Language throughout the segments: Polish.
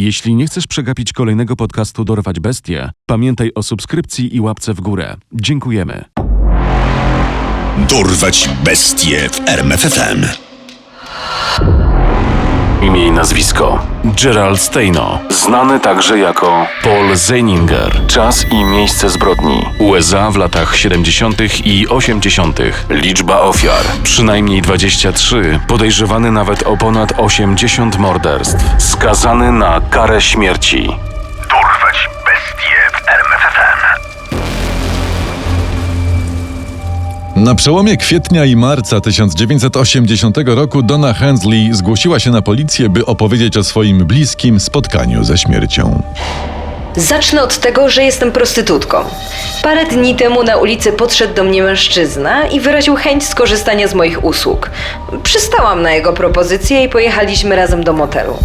Jeśli nie chcesz przegapić kolejnego podcastu Dorwać Bestie, pamiętaj o subskrypcji i łapce w górę. Dziękujemy. Dorwać bestie w RMFFM. Imię i nazwisko Gerald Steino, znany także jako Paul Zeininger. Czas i miejsce zbrodni USA w latach 70. i 80. Liczba ofiar przynajmniej 23, podejrzewany nawet o ponad 80 morderstw, skazany na karę śmierci. Na przełomie kwietnia i marca 1980 roku Donna Hensley zgłosiła się na policję, by opowiedzieć o swoim bliskim spotkaniu ze śmiercią. Zacznę od tego, że jestem prostytutką. Parę dni temu na ulicy podszedł do mnie mężczyzna i wyraził chęć skorzystania z moich usług. Przystałam na jego propozycję i pojechaliśmy razem do motelu.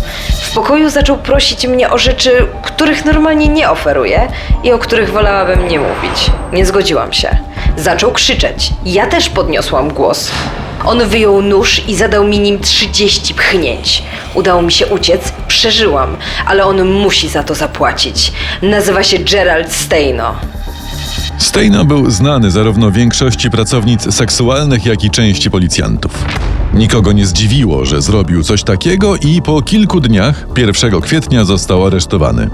W pokoju zaczął prosić mnie o rzeczy, których normalnie nie oferuję i o których wolałabym nie mówić. Nie zgodziłam się. Zaczął krzyczeć. Ja też podniosłam głos. On wyjął nóż i zadał mi nim 30 pchnięć. Udało mi się uciec, przeżyłam, ale on musi za to zapłacić. Nazywa się Gerald Steino. Steino był znany zarówno większości pracownic seksualnych, jak i części policjantów. Nikogo nie zdziwiło, że zrobił coś takiego i po kilku dniach, 1 kwietnia, został aresztowany.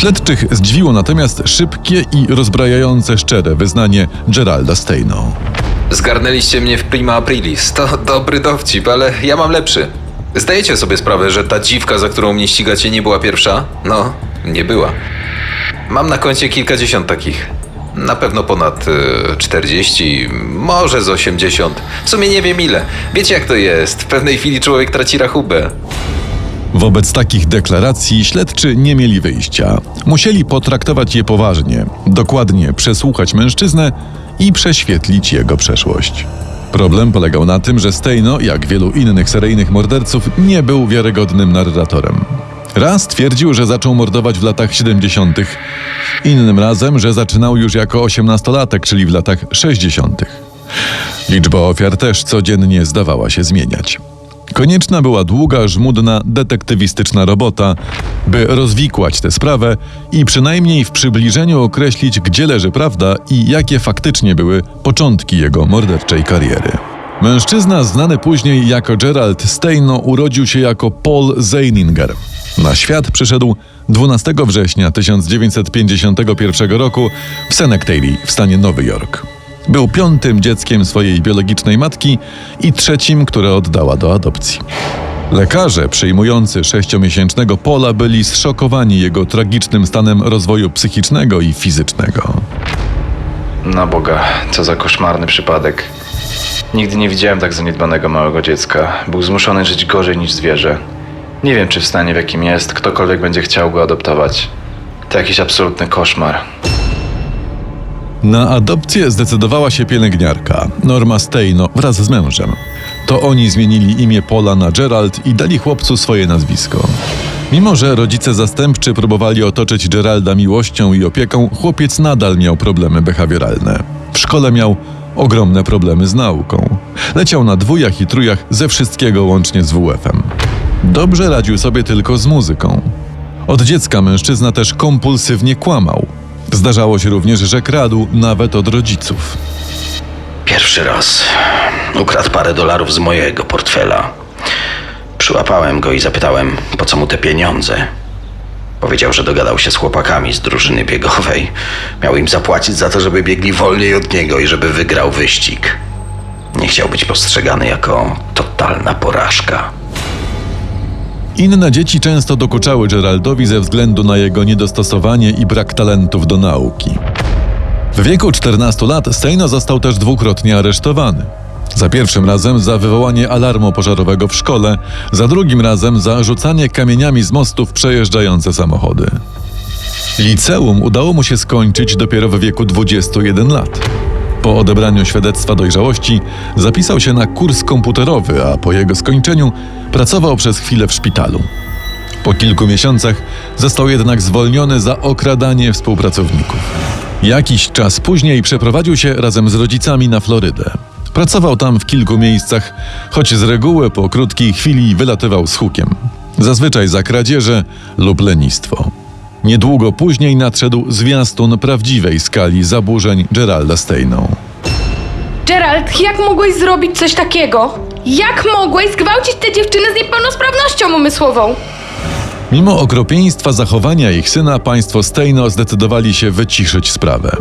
Śledczych zdziwiło natomiast szybkie i rozbrajające szczere wyznanie Geralda Steino. Zgarnęliście mnie w prima aprilis. To dobry dowcip, ale ja mam lepszy. Zdajecie sobie sprawę, że ta dziwka, za którą mnie ścigacie, nie była pierwsza? No, nie była. Mam na koncie kilkadziesiąt takich. Na pewno ponad e, 40, może z 80. W sumie nie wiem ile. Wiecie jak to jest. W pewnej chwili człowiek traci rachubę. Wobec takich deklaracji śledczy nie mieli wyjścia. Musieli potraktować je poważnie, dokładnie przesłuchać mężczyznę i prześwietlić jego przeszłość. Problem polegał na tym, że Steino, jak wielu innych seryjnych morderców, nie był wiarygodnym narratorem. Raz twierdził, że zaczął mordować w latach 70., innym razem, że zaczynał już jako osiemnastolatek, czyli w latach 60. Liczba ofiar też codziennie zdawała się zmieniać. Konieczna była długa, żmudna, detektywistyczna robota, by rozwikłać tę sprawę i przynajmniej w przybliżeniu określić, gdzie leży prawda i jakie faktycznie były początki jego morderczej kariery. Mężczyzna znany później jako Gerald Steino urodził się jako Paul Zeininger. Na świat przyszedł 12 września 1951 roku w Senectady w stanie Nowy Jork. Był piątym dzieckiem swojej biologicznej matki i trzecim, które oddała do adopcji. Lekarze przyjmujący sześciomiesięcznego Pola byli zszokowani jego tragicznym stanem rozwoju psychicznego i fizycznego. Na Boga, co za koszmarny przypadek. Nigdy nie widziałem tak zaniedbanego małego dziecka. Był zmuszony żyć gorzej niż zwierzę. Nie wiem, czy w stanie, w jakim jest, ktokolwiek będzie chciał go adoptować. To jakiś absolutny koszmar. Na adopcję zdecydowała się pielęgniarka, Norma Steino, wraz z mężem. To oni zmienili imię Pola na Gerald i dali chłopcu swoje nazwisko. Mimo, że rodzice zastępczy próbowali otoczyć Geralda miłością i opieką, chłopiec nadal miał problemy behawioralne. W szkole miał ogromne problemy z nauką. Leciał na dwójach i trójach ze wszystkiego łącznie z WF-em. Dobrze radził sobie tylko z muzyką. Od dziecka mężczyzna też kompulsywnie kłamał. Zdarzało się również, że kradł nawet od rodziców. Pierwszy raz ukradł parę dolarów z mojego portfela. Przyłapałem go i zapytałem, po co mu te pieniądze. Powiedział, że dogadał się z chłopakami z drużyny biegowej. Miał im zapłacić za to, żeby biegli wolniej od niego i żeby wygrał wyścig. Nie chciał być postrzegany jako totalna porażka. Inne dzieci często dokuczały Geraldowi ze względu na jego niedostosowanie i brak talentów do nauki. W wieku 14 lat Steino został też dwukrotnie aresztowany. Za pierwszym razem za wywołanie alarmu pożarowego w szkole, za drugim razem za rzucanie kamieniami z mostów przejeżdżające samochody. Liceum udało mu się skończyć dopiero w wieku 21 lat. Po odebraniu świadectwa dojrzałości zapisał się na kurs komputerowy, a po jego skończeniu pracował przez chwilę w szpitalu. Po kilku miesiącach został jednak zwolniony za okradanie współpracowników. Jakiś czas później przeprowadził się razem z rodzicami na Florydę. Pracował tam w kilku miejscach, choć z reguły po krótkiej chwili wylatywał z hukiem. zazwyczaj za kradzieże lub lenistwo. Niedługo później nadszedł zwiastun prawdziwej skali zaburzeń Geralda Steino. Gerald, jak mogłeś zrobić coś takiego? Jak mogłeś zgwałcić tę dziewczynę z niepełnosprawnością umysłową? Mimo okropieństwa zachowania ich syna, państwo Steino zdecydowali się wyciszyć sprawę.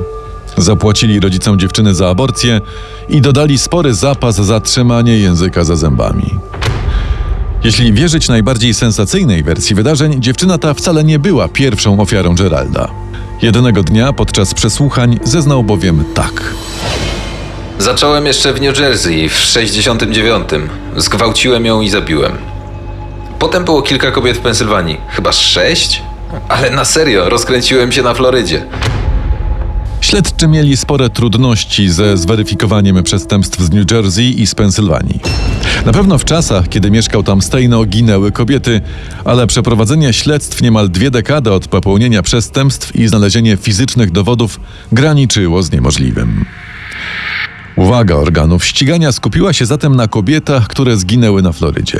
Zapłacili rodzicom dziewczyny za aborcję i dodali spory zapas za trzymanie języka za zębami. Jeśli wierzyć najbardziej sensacyjnej wersji wydarzeń, dziewczyna ta wcale nie była pierwszą ofiarą Geralda. Jednego dnia podczas przesłuchań zeznał bowiem tak. Zacząłem jeszcze w New Jersey w 69. Zgwałciłem ją i zabiłem. Potem było kilka kobiet w Pensylwanii. Chyba sześć? Ale na serio, rozkręciłem się na Florydzie. Śledczy mieli spore trudności ze zweryfikowaniem przestępstw z New Jersey i z Pensylwanii. Na pewno w czasach, kiedy mieszkał tam Steino, ginęły kobiety, ale przeprowadzenie śledztw niemal dwie dekady od popełnienia przestępstw i znalezienie fizycznych dowodów graniczyło z niemożliwym. Uwaga organów ścigania skupiła się zatem na kobietach, które zginęły na Florydzie.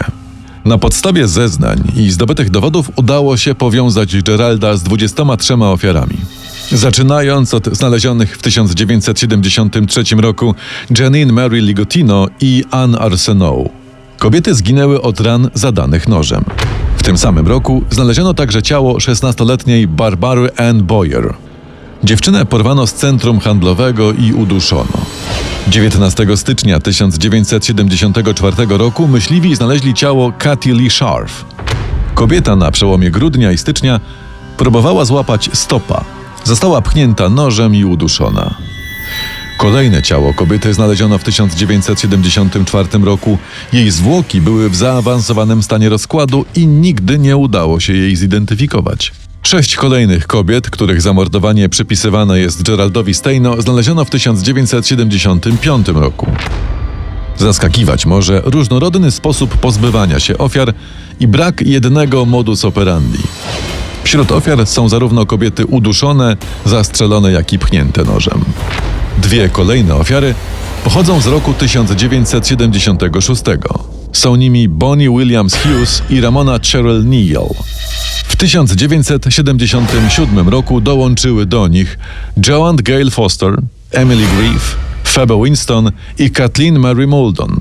Na podstawie zeznań i zdobytych dowodów udało się powiązać Geralda z 23 ofiarami. Zaczynając od znalezionych w 1973 roku Janine Mary Ligotino i Anne Arsenault. Kobiety zginęły od ran zadanych nożem. W tym samym roku znaleziono także ciało 16-letniej Barbary Ann Boyer. Dziewczynę porwano z centrum handlowego i uduszono. 19 stycznia 1974 roku myśliwi znaleźli ciało Katy Lee Scharf. Kobieta na przełomie grudnia i stycznia próbowała złapać stopa. Została pchnięta nożem i uduszona. Kolejne ciało kobiety znaleziono w 1974 roku. Jej zwłoki były w zaawansowanym stanie rozkładu i nigdy nie udało się jej zidentyfikować. Sześć kolejnych kobiet, których zamordowanie przypisywane jest Geraldowi Steino, znaleziono w 1975 roku. Zaskakiwać może różnorodny sposób pozbywania się ofiar i brak jednego modus operandi. Wśród ofiar są zarówno kobiety uduszone, zastrzelone, jak i pchnięte nożem. Dwie kolejne ofiary pochodzą z roku 1976. Są nimi Bonnie Williams Hughes i Ramona Cheryl Neal. W 1977 roku dołączyły do nich Joanne Gale Foster, Emily Grief, Phoebe Winston i Kathleen Mary Mouldon.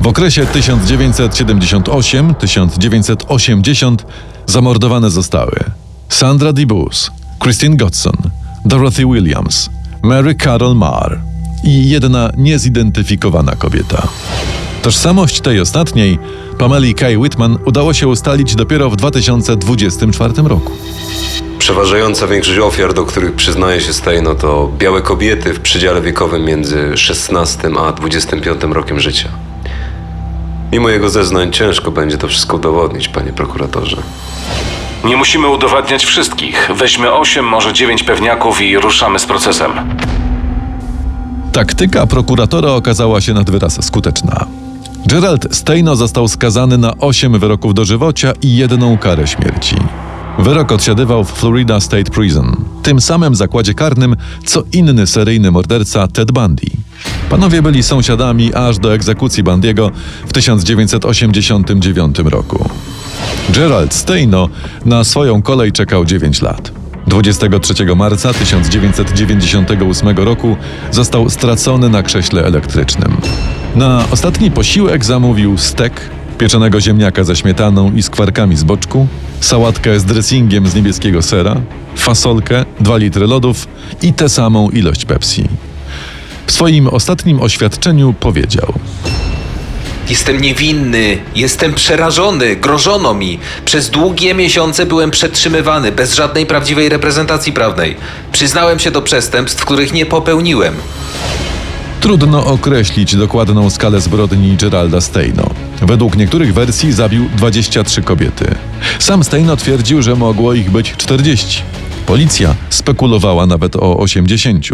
W okresie 1998-1980 zamordowane zostały Sandra DeBus, Christine Godson, Dorothy Williams, Mary Carol Marr i jedna niezidentyfikowana kobieta. Tożsamość tej ostatniej, Pameli Kay Whitman, udało się ustalić dopiero w 2024 roku. Przeważająca większość ofiar, do których przyznaje się Steino, to białe kobiety w przedziale wiekowym między 16 a 25 rokiem życia. Mimo jego zeznań ciężko będzie to wszystko udowodnić, panie prokuratorze. Nie musimy udowadniać wszystkich. Weźmy 8, może 9 pewniaków i ruszamy z procesem. Taktyka prokuratora okazała się nad wyraz skuteczna. Gerald Steino został skazany na 8 wyroków dożywocia i jedną karę śmierci. Wyrok odsiadywał w Florida State Prison, tym samym zakładzie karnym, co inny seryjny morderca Ted Bundy. Panowie byli sąsiadami aż do egzekucji Bundy'ego w 1989 roku. Gerald Steino na swoją kolej czekał 9 lat. 23 marca 1998 roku został stracony na krześle elektrycznym. Na ostatni posiłek zamówił stek, pieczonego ziemniaka ze śmietaną i skwarkami z boczku, sałatkę z dressingiem z niebieskiego sera, fasolkę, 2 litry lodów i tę samą ilość Pepsi. W swoim ostatnim oświadczeniu powiedział – Jestem niewinny, jestem przerażony, grożono mi. Przez długie miesiące byłem przetrzymywany, bez żadnej prawdziwej reprezentacji prawnej. Przyznałem się do przestępstw, których nie popełniłem. Trudno określić dokładną skalę zbrodni Geralda Steino. Według niektórych wersji zabił 23 kobiety. Sam Steino twierdził, że mogło ich być 40. Policja spekulowała nawet o 80.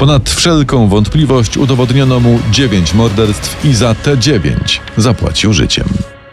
Ponad wszelką wątpliwość udowodniono mu 9 morderstw i za te 9 zapłacił życiem.